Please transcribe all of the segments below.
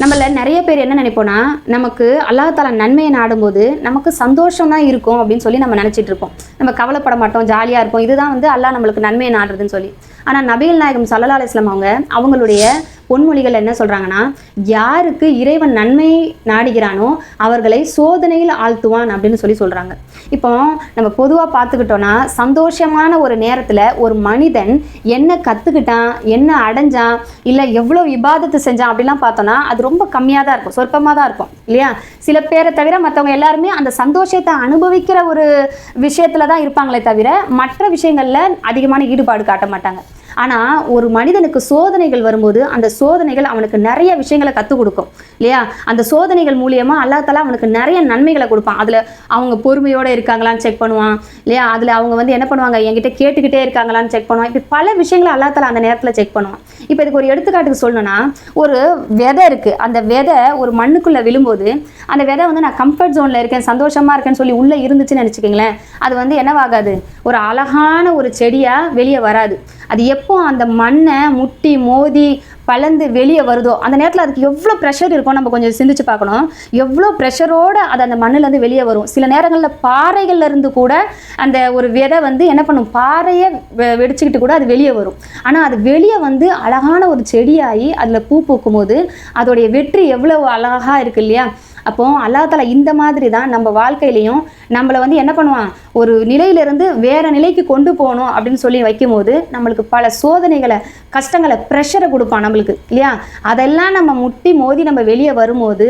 நம்மள நிறைய பேர் என்ன நினைப்போம்னா நமக்கு அல்லாஹால நன்மையை நாடும்போது நமக்கு சந்தோஷம் தான் இருக்கும் அப்படின்னு சொல்லி நம்ம நினச்சிட்டு இருப்போம். நம்ம கவலைப்பட மாட்டோம் ஜாலியாக இருப்போம். இதுதான் வந்து அல்லாஹ் நம்மளுக்கு நன்மையை நாடுறதுன்னு சொல்லி. ஆனால் நபிகள் நாயகம் சல்லா அலிஸ்லாம் அவங்க அவங்களுடைய பொன்மொழிகள் என்ன சொல்கிறாங்கன்னா யாருக்கு இறைவன் நன்மை நாடுகிறானோ அவர்களை சோதனையில் ஆழ்த்துவான் அப்படின்னு சொல்லி சொல்கிறாங்க இப்போ நம்ம பொதுவாக பார்த்துக்கிட்டோன்னா சந்தோஷமான ஒரு நேரத்தில் ஒரு மனிதன் என்ன கற்றுக்கிட்டான் என்ன அடைஞ்சான் இல்லை எவ்வளோ விவாதத்தை செஞ்சான் அப்படிலாம் பார்த்தோன்னா அது ரொம்ப கம்மியாக தான் இருக்கும் சொற்பமாக தான் இருக்கும் இல்லையா? சில பேரை தவிர மற்றவங்க எல்லாருமே அந்த சந்தோஷத்தை அனுபவிக்கிற ஒரு விஷயத்தில் தான் இருப்பாங்களே தவிர மற்ற விஷயங்களில் அதிகமான ஈடுபாடு காட்ட மாட்டாங்க. ஆனால் ஒரு மனிதனுக்கு சோதனைகள் வரும்போது அந்த சோதனைகள் அவனுக்கு நிறைய விஷயங்களை கற்றுக் கொடுக்கும் இல்லையா? அந்த சோதனைகள் மூலியமா அல்லாஹ் அவனுக்கு நிறைய நன்மைகளை கொடுப்பான். அதில் அவங்க பொறுமையோடு இருக்காங்களான்னு செக் பண்ணுவான் இல்லையா? அதில் அவங்க வந்து என்ன பண்ணுவாங்க? என்கிட்ட கேட்டுக்கிட்டே இருக்காங்களான்னு செக் பண்ணுவான். இப்படி பல விஷயங்களை அல்லாத்தால அந்த நேரத்தில் செக் பண்ணுவான். இப்போ இதுக்கு ஒரு எடுத்துக்காட்டுக்கு சொல்லணும்னா ஒரு விதை இருக்குது அந்த விதை ஒரு மண்ணுக்குள்ளே விழும்போது அந்த விதை வந்து நான் கம்ஃபர்ட் ஜோனில் இருக்கேன் சந்தோஷமாக இருக்கேன்னு சொல்லி உள்ளே இருந்துச்சுன்னு நினச்சிக்கிங்களேன். அது வந்து என்னவாகாது? ஒரு அழகான ஒரு செடியாக வெளியே வராது. அது எப்போ அந்த மண்ணை முட்டி மோதி பலந்து வெளியே வருதோ அந்த நேரத்தில் அதுக்கு எவ்வளோ ப்ரெஷர் இருக்கும் நம்ம கொஞ்சம் சிந்திச்சு பார்க்கணும். எவ்வளோ ப்ரெஷரோடு அது அந்த மண்ணுலேருந்து வெளியே வரும். சில நேரங்களில் பாறைகள்ல இருந்து கூட அந்த ஒரு விதை வந்து என்ன பண்ணும்? பாறையை வெ- வெடிச்சுக்கிட்டு கூட அது வெளியே வரும். ஆனால் அது வெளியே வந்து அழகான ஒரு செடியாகி அதில் பூ பூக்கும் போது அதோடைய வெற்றி எவ்வளோ அழகாக இருக்கு இல்லையா? அப்போ அல்லாஹ் இந்த மாதிரி தான் நம்ம வாழ்க்கையிலையும் நம்மளை வந்து என்ன பண்ணுவான்? ஒரு நிலையிலிருந்து வேற நிலைக்கு கொண்டு போகணும் அப்படின்னு சொல்லி வைக்கும்போது நம்மளுக்கு பல சோதனைகளை கஷ்டங்களை ப்ரெஷரை கொடுப்பான் நம்மளுக்கு இல்லையா? அதெல்லாம் நம்ம முட்டி மோதி நம்ம வெளியே வரும்போது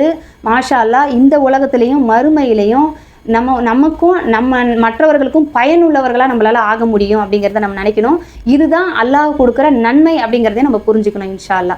மாஷா அல்லாஹ் இந்த உலகத்துலேயும் மறுமையிலையும் நம்ம நமக்கும் நம்ம மற்றவர்களுக்கும் பயனுள்ளவர்களாக நம்மளால் ஆக முடியும் அப்படிங்கிறத நம்ம நினைக்கணும். இதுதான் அல்லாஹ் கொடுக்குற நன்மை அப்படிங்கிறதையும் நம்ம புரிஞ்சுக்கணும் இன்ஷா அல்லா